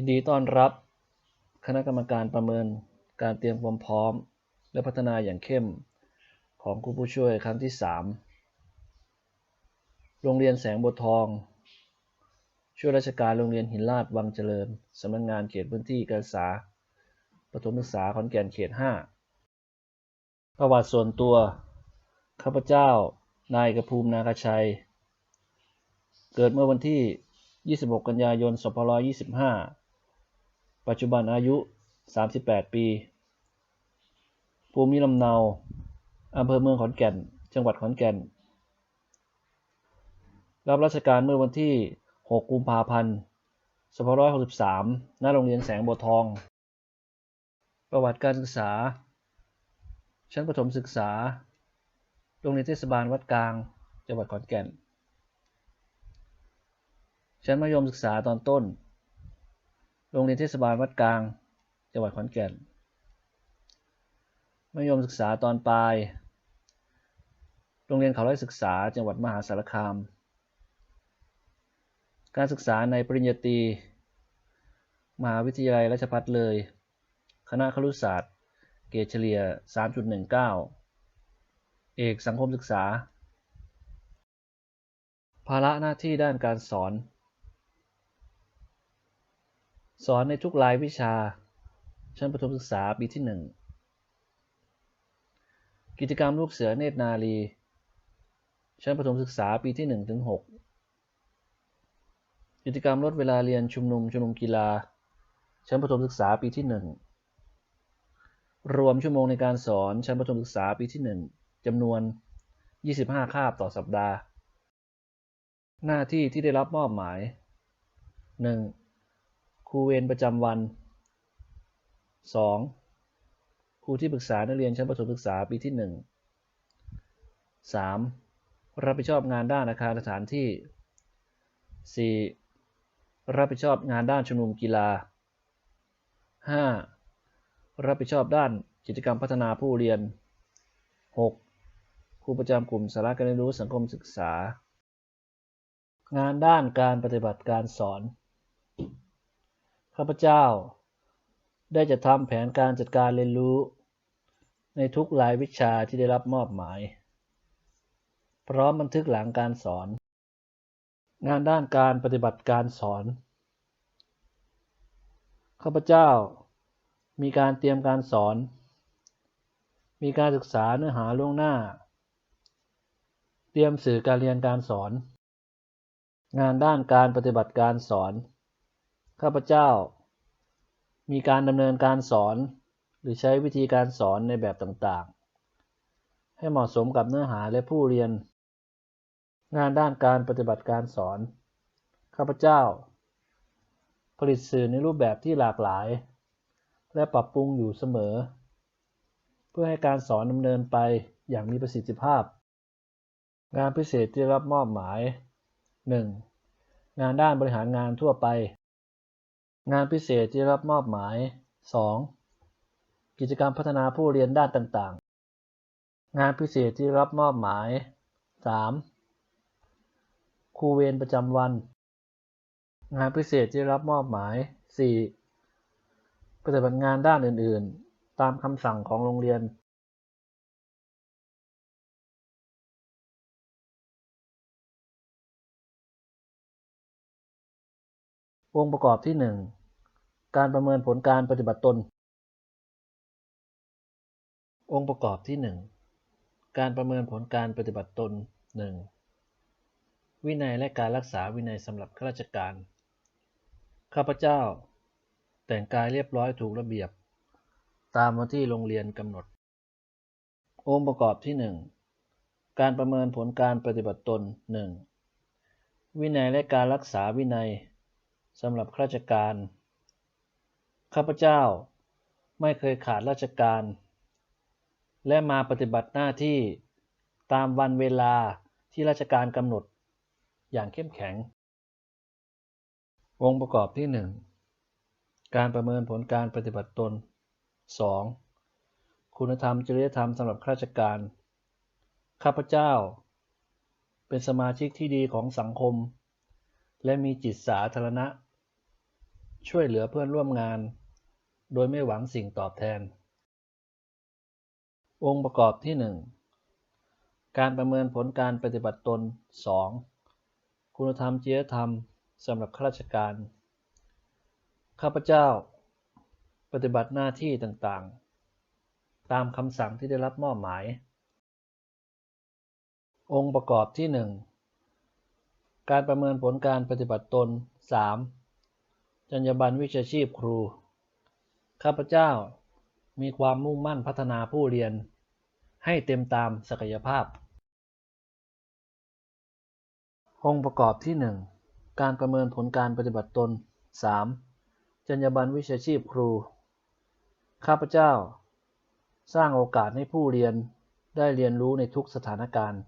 ยินดีต้อนรับคณะกรรมการประเมินการเตรียมความพร้อม และพัฒนาอย่างเข้มของครูผู้ช่วยครั้งที่ 3 โรงเรียนแสงบัวทอง ช่วยราชการโรงเรียนหินลาดวังเจริญ สำนักงงานเขตพื้นที่การศึกษาประถมศึกษาขอนแก่นเขต 5 ประวัติส่วนตัว ข้าพเจ้า นายกระภูมินาคชัย เกิดเมื่อวันที่ 26 กันยายน 2525 ปัจจุบันอายุ 38 ปี ภูมิลำเนาอำเภอเมืองขอนแก่น จังหวัดขอนแก่น รับราชการเมื่อวันที่ 6 กุมภาพันธ์2563 ณ โรงเรียนแสงบัวทอง ประวัติการศึกษา ชั้นประถมศึกษา โรงเรียนเทศบาลวัดกลาง จังหวัดขอนแก่น ชั้นมัธยมศึกษาตอนต้น โรงเรียนเทศบาลวัดกลาง จังหวัดขอนแก่น มัธยมศึกษาตอนปลาย โรงเรียนเขาไร่ศึกษา จังหวัดมหาสารคาม การศึกษาในปริญญาตรี มหาวิทยาลัยราชภัฏเลย คณะครุศาสตร์ เกรดเฉลี่ย 3.19 เอกสังคมศึกษา ภาระหน้าที่ด้านการสอน สอนในทุกรายวิชา ชั้นประถมศึกษาปีที่ 1 กิจกรรมลูกเสือเนตรนารี ชั้นประถมศึกษาปีที่1ถึง6กิจกรรมลดเวลาเรียนชุมนุมชุมนุมกีฬา ชั้นประถมศึกษาปีที่ 1 รวมชั่วโมงในการสอนชั้นประถมศึกษาปีที่ 1จำนวน 25 คาบต่อสัปดาห์ หน้าที่ที่ได้รับมอบหมาย 1. ครูเวรประจำวัน 2. ครูที่ปรึกษานักเรียนชั้นประถมศึกษาปีที่ 1 3. รับผิดชอบงานด้านอาคารสถานที่ 4. รับผิดชอบงานด้านชุมนุมกีฬา 5. รับผิดชอบด้านกิจกรรมพัฒนาผู้เรียน 6. ครูประจำกลุ่มสาระการเรียนรู้สังคมศึกษา งานด้านการปฏิบัติการสอน ข้าพเจ้า ได้จะทำแผนการจัดการเรียนรู้ ในทุกรายวิชาที่ได้รับมอบหมาย พร้อมบันทึกหลังการสอน งานด้านการปฏิบัติการสอน ข้าพเจ้า มีการเตรียมการสอน มีการศึกษาเนื้อหาล่วงหน้า เตรียมสื่อการเรียนการสอน งานด้านการปฏิบัติการสอน ข้าพเจ้า มีการดำเนินการสอน หรือใช้วิธีการสอนในแบบต่างๆ ให้เหมาะสมกับเนื้อหาและผู้เรียน งานด้านการปฏิบัติการสอน ข้าพเจ้า ผลิตสื่อในรูปแบบที่หลากหลาย และปรับปรุงอยู่เสมอ เพื่อให้การสอนดำเนินไปอย่างมีประสิทธิภาพ งานพิเศษที่รับมอบหมาย 1. งานด้านบริหารงานทั่วไป งานพิเศษที่รับมอบหมาย 2. กิจกรรมพัฒนาผู้เรียนด้านต่างๆ งานพิเศษที่รับมอบหมาย 3. ครูเวรประจำวัน งานพิเศษที่รับมอบหมาย 4. ปฏิบัติงานด้านอื่นๆ ตามคำสั่งของโรงเรียนองค์ประกอบที่1 การประเมินผลการปฏิบัติตน องค์ประกอบที่ 1 การประเมินผลการปฏิบัติตน 1. วินัยและการรักษาวินัยสำหรับข้าราชการ ข้าพเจ้า แต่งกายเรียบร้อยถูกระเบียบ ตามวันที่โรงเรียนกำหนด องค์ประกอบที่ 1 การประเมินผลการปฏิบัติตน 1. วินัยและการรักษาวินัยสำหรับข้าราชการ ข้าพเจ้าไม่เคยขาดราชการ และมาปฏิบัติหน้าที่ตามวันเวลาที่ราชการกำหนดอย่างเข้มแข็ง องค์ประกอบที่ 1 การประเมินผลการปฏิบัติตน 2. คุณธรรมจริยธรรมสำหรับข้าราชการ ข้าพเจ้า เป็นสมาชิกที่ดีของสังคม และมีจิตสาธารณะ ช่วยเหลือเพื่อนร่วมงาน โดยไม่หวังสิ่งตอบแทน องค์ประกอบที่ 1 การประเมินผลการปฏิบัติตน 2. คุณธรรมจริยธรรมสำหรับข้าราชการ ข้าพเจ้า ปฏิบัติหน้าที่ต่างๆ ตามคำสั่งที่ได้รับมอบหมาย องค์ประกอบที่ 1 การประเมินผลการปฏิบัติตน 3. จรรยาบรรณวิชาชีพครู ข้าพเจ้ามีความมุ่งมั่นพัฒนาผู้เรียน ให้เต็มตามศักยภาพ องค์ประกอบที่ 1 การประเมินผลการปฏิบัติตน 3. จรรยาบรรณวิชาชีพครู ข้าพเจ้า สร้างโอกาสให้ผู้เรียนได้เรียนรู้ในทุกสถานการณ์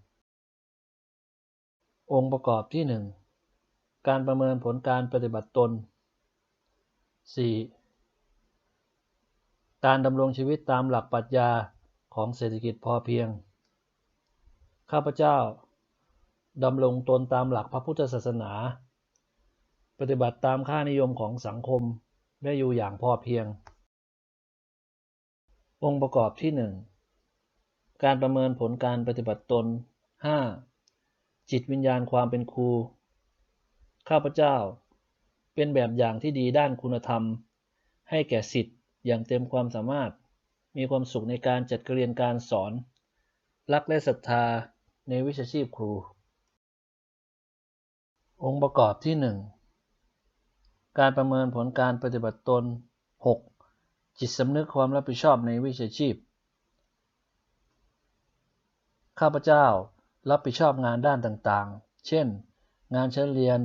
องค์ประกอบที่ 1 การประเมินผลการปฏิบัติตน 4. การดำรงชีวิตตามหลักปรัชญาของเศรษฐกิจพอเพียง ข้าพเจ้าดำรงตนตามหลักพระพุทธศาสนา ปฏิบัติตามค่านิยมของสังคมและอยู่อย่างพอเพียง องค์ประกอบที่ 1 การประเมินผลการปฏิบัติตน 5. จิตวิญญาณความเป็นครู ข้าพเจ้าเป็นแบบอย่างที่ดีด้านคุณธรรม ให้แก่สิทธิ์ อย่างเต็มความสามารถ มีความสุขในการจัดการเรียนการสอน รักและศรัทธาในวิชาชีพครู องค์ประกอบที่ 1 การประเมินผลการปฏิบัติตน 6. จิตสำนึกความรับผิดชอบในวิชาชีพ ข้าพเจ้ารับผิดชอบงานด้านต่างๆ เช่น งานเชิญเรียน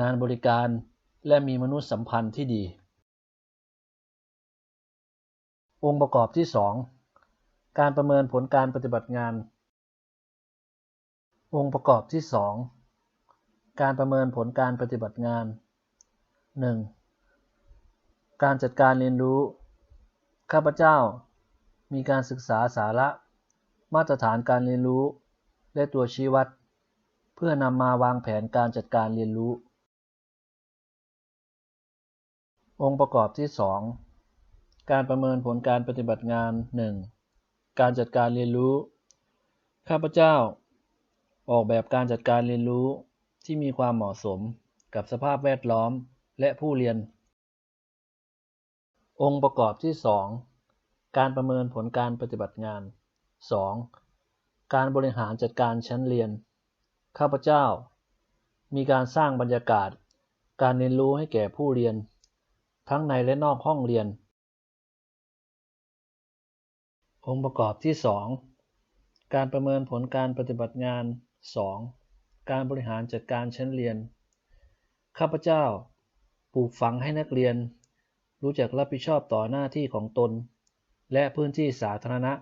งานบริการ และมีมนุษยสัมพันธ์ที่ดี องค์ประกอบที่ 2 การประเมินผลการปฏิบัติงาน องค์ประกอบที่ 2 การประเมินผลการปฏิบัติงาน 1. การจัดการเรียนรู้ ข้าพเจ้า มีการศึกษาสาระ มาตรฐานการเรียนรู้ และตัวชี้วัด เพื่อนำมาวางแผนการจัดการเรียนรู้ องค์ประกอบที่ 2 การประเมินผลการปฏิบัติงาน 1. การจัดการเรียนรู้ ข้าพเจ้า ออกแบบการจัดการเรียนรู้ที่มีความเหมาะสมกับสภาพแวดล้อมและผู้เรียน องค์ประกอบที่ 2 การประเมินผลการปฏิบัติงาน 2. การบริหารจัดการชั้นเรียน ข้าพเจ้า มีการสร้างบรรยากาศ การเรียนรู้ให้แก่ผู้เรียน ทั้งในและนอกห้องเรียน องค์ประกอบที่ 2 การประเมินผลการปฏิบัติงาน 2. การบริหารจัดการชั้นเรียน ข้าพเจ้า ปลูกฝังให้นักเรียน รู้จักรับผิดชอบต่อหน้าที่ของตน และพื้นที่สาธารณะ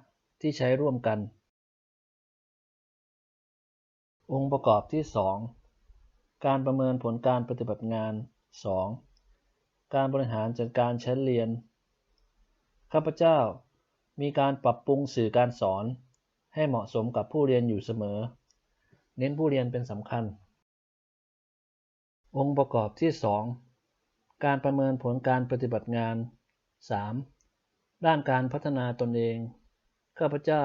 ที่ใช้ร่วมกัน องค์ประกอบที่ 2 การประเมินผลการปฏิบัติงาน 2. การบริหารจัดการชั้นเรียน ข้าพเจ้า มีการปรับปรุงสื่อการสอน ให้เหมาะสมกับผู้เรียนอยู่เสมอ เน้นผู้เรียนเป็นสำคัญ องค์ประกอบที่ 2 การประเมินผลการปฏิบัติงาน 3. ด้านการพัฒนาตนเอง ข้าพเจ้า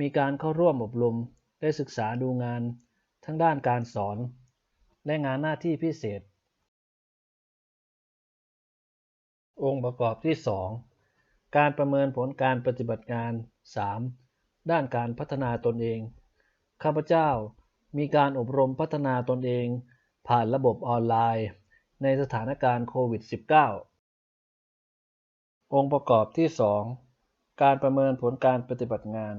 มีการเข้าร่วมอบรม ได้ศึกษาดูงาน ทั้งด้านการสอน และงานหน้าที่พิเศษ องค์ประกอบที่ 2 การประเมินผลการปฏิบัติงาน 3. ด้านการพัฒนาตนเอง ข้าพเจ้ามีการอบรมพัฒนาตนเอง ผ่านระบบออนไลน์ ในสถานการณ์โควิด -19 องค์ประกอบที่ 2 การประเมินผลการปฏิบัติงาน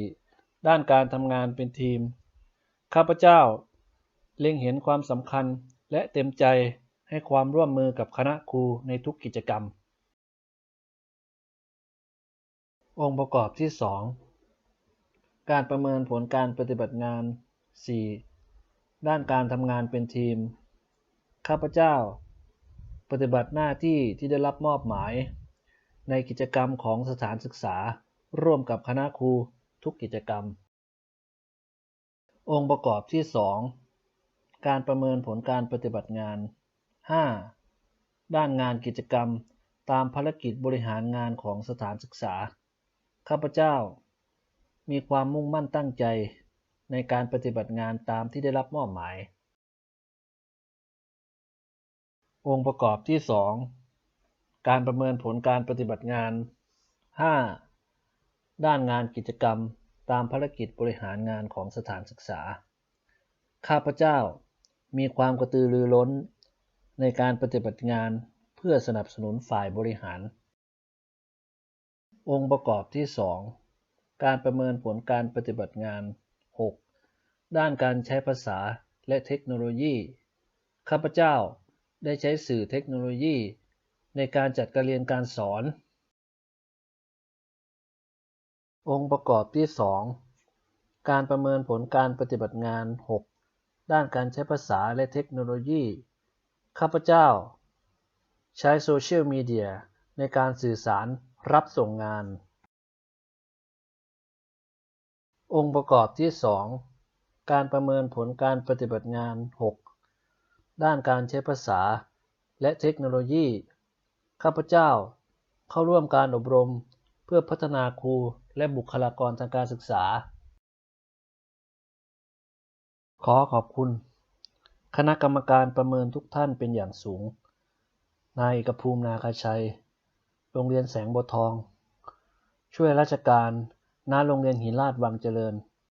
4. ด้านการทำงานเป็นทีม ข้าพเจ้า เล็งเห็นความสำคัญและเต็มใจให้ความร่วมมือกับคณะครูในทุกกิจกรรม องค์ประกอบที่ 2 การประเมินผลการปฏิบัติงาน 4. ด้านการทำงานเป็นทีม ข้าพเจ้า ปฏิบัติหน้าที่ที่ได้รับมอบหมาย ในกิจกรรมของสถานศึกษา ร่วมกับคณะครูทุกกิจกรรม องค์ประกอบที่ 2 การประเมินผลการปฏิบัติงาน 5. ด้านงานกิจกรรมตามภารกิจบริหารงานของสถานศึกษา ข้าพเจ้า มีความมุ่งมั่นตั้งใจในการปฏิบัติงานตามที่ได้รับมอบหมาย องค์ประกอบที่ 2 การประเมินผลการปฏิบัติงาน 5. ด้านงานกิจกรรมตามภารกิจบริหารงานของสถานศึกษา ข้าพเจ้ามีความกระตือรือร้นในการปฏิบัติงานเพื่อสนับสนุนฝ่ายบริหาร องค์ประกอบที่ 2 การประเมินผลการปฏิบัติงาน 6. ด้านการใช้ภาษาและเทคโนโลยี ข้าพเจ้าได้ใช้สื่อเทคโนโลยี ในการจัดการเรียนการสอน องค์ประกอบที่ 2 การประเมินผลการปฏิบัติงาน 6 ด้านการใช้ภาษาและเทคโนโลยี ข้าพเจ้า ใช้โซเชียลมีเดียในการสื่อสาร รับส่งงาน องค์ประกอบที่ 2 การประเมินผลการปฏิบัติงาน 6 ด้านการใช้ภาษา และเทคโนโลยี ข้าพเจ้าเข้าร่วมการอบรมเพื่อพัฒนาครูและบุคลากรทางการศึกษา ขอขอบคุณ คณะกรรมการประเมินทุกท่านเป็นอย่างสูง นายเอกภูมินาคาชัย โรงเรียนแสงบัวทอง ช่วยราชการ ณ โรงเรียนหินลาดวังเจริญ